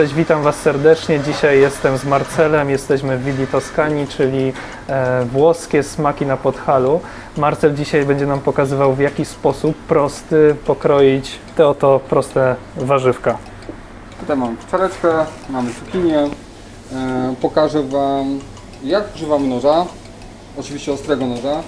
Cześć, witam Was serdecznie. Dzisiaj jestem z Marcelem, jesteśmy w Willi Toskanii, czyli e, włoskie smaki na Podhalu. Marcel dzisiaj będzie nam pokazywał w jaki sposób prosty pokroić te oto proste warzywka. Tutaj mamy czareczkę, mamy cukinię. E, pokażę Wam jak używamy noża, oczywiście ostrego noża.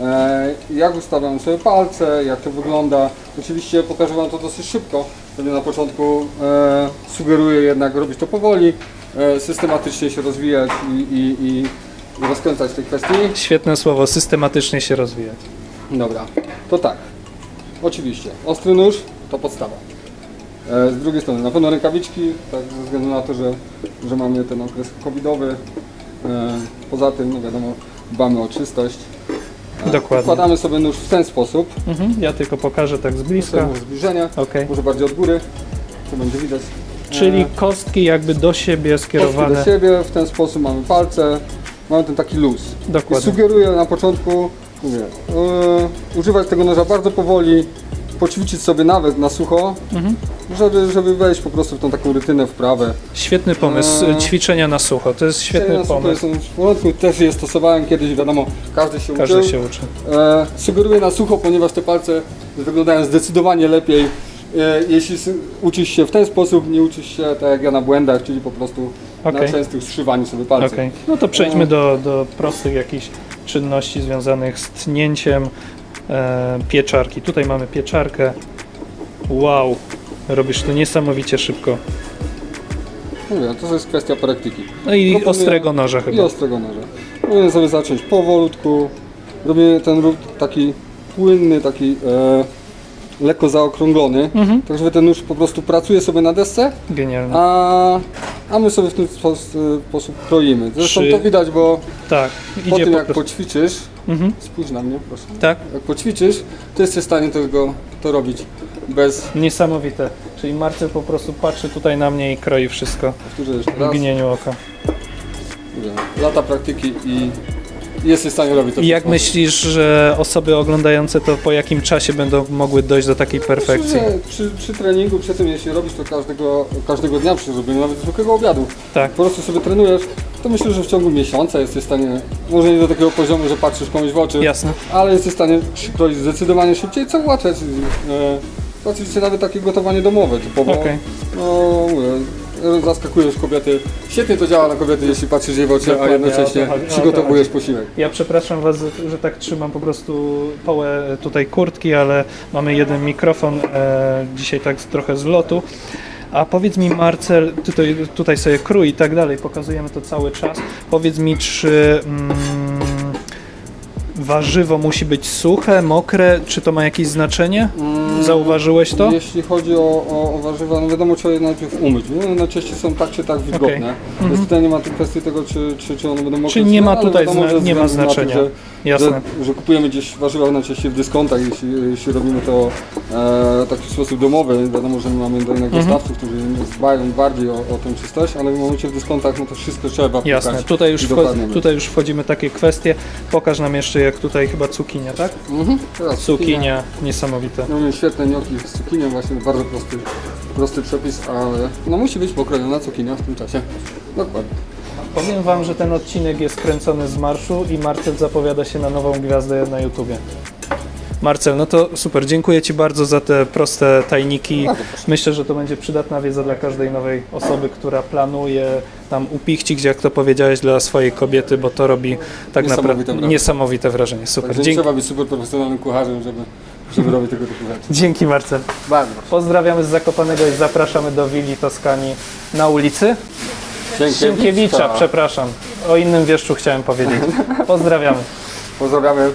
E, jak ustawiamy sobie palce, jak to wygląda. Oczywiście pokażę Wam to dosyć szybko. Wtedy na początku e, sugeruję jednak robić to powoli, e, systematycznie się rozwijać i, i, i, rozkręcać tej kwestii. Świetne słowo, systematycznie się rozwijać. Dobra, to tak. Oczywiście, ostry nóż to podstawa. Z drugiej strony na pewno rękawiczki, tak ze względu na to, że, że mamy ten okres covidowy. Poza tym, no wiadomo, dbamy o czystość. Dokładnie. Wkładamy sobie nóż w ten sposób. Mhm, ja tylko pokażę tak z bliska. Blisko. zbliżenia, Okej. może bardziej od góry, to będzie widać. Czyli E, kostki jakby do siebie kostki skierowane. do siebie, w ten sposób mamy palce, mamy ten taki luz. I Dokładnie. sugeruję na początku mówię, e, używać tego noża bardzo powoli, poćwiczyć sobie nawet na sucho, Mhm. żeby, żeby wejść po prostu w tą taką rytynę wprawę. Świetny pomysł, Eee. ćwiczenia na sucho. To jest świetny Na sucho pomysł. Jest, w porządku, też je stosowałem kiedyś, wiadomo, każdy się Każdy uczył. się uczy. E, sugeruję na sucho, ponieważ te palce wyglądają zdecydowanie lepiej. E, jeśli uczysz się w ten sposób, nie uczysz się tak jak ja na błędach, czyli po prostu Okej. na częstych zszywaniu sobie palców. Okej, no to przejdźmy E. do, do prostych jakichś czynności związanych z tnięciem pieczarki. Tutaj mamy pieczarkę. Wow, robisz to niesamowicie szybko. Mówię, to jest kwestia praktyki. No i Proponuję- ostrego noża I chyba. ostrego noża. Powinien sobie zacząć powolutku. Robię ten ruch taki płynny, taki e, lekko zaokrąglony. Mhm. Tak, żeby ten nóż po prostu pracuje sobie na desce, Genialne. a, a my sobie w ten spos- sposób kroimy. Zresztą to widać, bo Tak, po tym po jak poćwiczysz, Mhm. spójrz na mnie proszę, Tak, jak poćwiczysz, to jesteś w stanie tego to robić bez, niesamowite. Czyli Marcel po prostu patrzy tutaj na mnie i kroi wszystko powtórzę jeszcze w raz, mgnieniu oka. lata praktyki i jesteś w stanie robić to I jak myślisz, że osoby oglądające to po jakim czasie będą mogły dojść do takiej perfekcji? Myślę, że Przy, przy treningu, przy tym jeśli robisz to każdego, każdego dnia przy zrobieniu nawet zwykłego obiadu, Tak. po prostu sobie trenujesz, to myślę, że w ciągu miesiąca jesteś w stanie, może nie do takiego poziomu, że patrzysz komuś w oczy, Jasne. ale jesteś w stanie przykroić zdecydowanie szybciej, co ułatwiać. E, oczywiście nawet takie gotowanie domowe typowo. Okej. No mówię, zaskakujesz kobiety. Świetnie to działa na kobiety, jeśli patrzysz jej w oczy, Dokładnie, a jednocześnie o to chodzi- o to przygotowujesz posiłek. Ja przepraszam Was, że- że tak trzymam po prostu połę tutaj kurtki, ale mamy jeden mikrofon e, dzisiaj tak z- trochę z lotu. A powiedz mi Marcel, tutaj, tutaj sobie krój i tak dalej, pokazujemy to cały czas. Powiedz mi, czy mm, warzywo musi być suche, mokre, czy to ma jakieś znaczenie? Mm, Zauważyłeś to? Jeśli chodzi o, o, o warzywa, no wiadomo trzeba je najpierw umyć. No, najczęściej są tak czy tak wilgotne. Mhm. Więc tutaj nie ma tej kwestii tego, czy, czy, czy one będą mokre. Czy nie ma ale tutaj wiadomo, zna- że nie ma względu na znaczenia. Że, Jasne. że, że kupujemy gdzieś warzywa najczęściej w dyskontach, jeśli, jeśli robimy to e, w taki sposób domowy. Wiadomo, że my mamy do innych Mhm. dostawców, którzy dbają bardziej o, o tę czystość, ale w momencie w dyskontach no to wszystko trzeba Jasne, pukać tutaj już, i wcho- dokładnie tutaj już wchodzimy w takie kwestie. Pokaż nam jeszcze jak tutaj chyba cukinia, tak? Mhm. Teraz Cukinia, niesamowite. Mamy świetne gnocchi z cukinią, właśnie bardzo prosty, prosty przepis, ale no musi być pokrojona cukinia w tym czasie. Dokładnie. Powiem Wam, że ten odcinek jest kręcony z marszu i Marcel zapowiada się na nową gwiazdę na YouTubie. Marcel, no to super, dziękuję Ci bardzo za te proste tajniki. Myślę, że to będzie przydatna wiedza dla każdej nowej osoby, która planuje tam upichcić, jak to powiedziałeś, dla swojej kobiety, bo to robi tak naprawdę niesamowite wrażenie. Super, Także dzięki, trzeba być super profesjonalnym kucharzem, żeby, żeby robić tego typu rzeczy. dzięki Marcel. Bardzo. Pozdrawiamy z Zakopanego i zapraszamy do Willi Toskanii na ulicy Sienkiewicza, przepraszam. O innym wieszczu chciałem powiedzieć. Pozdrawiamy. Pozdrawiamy.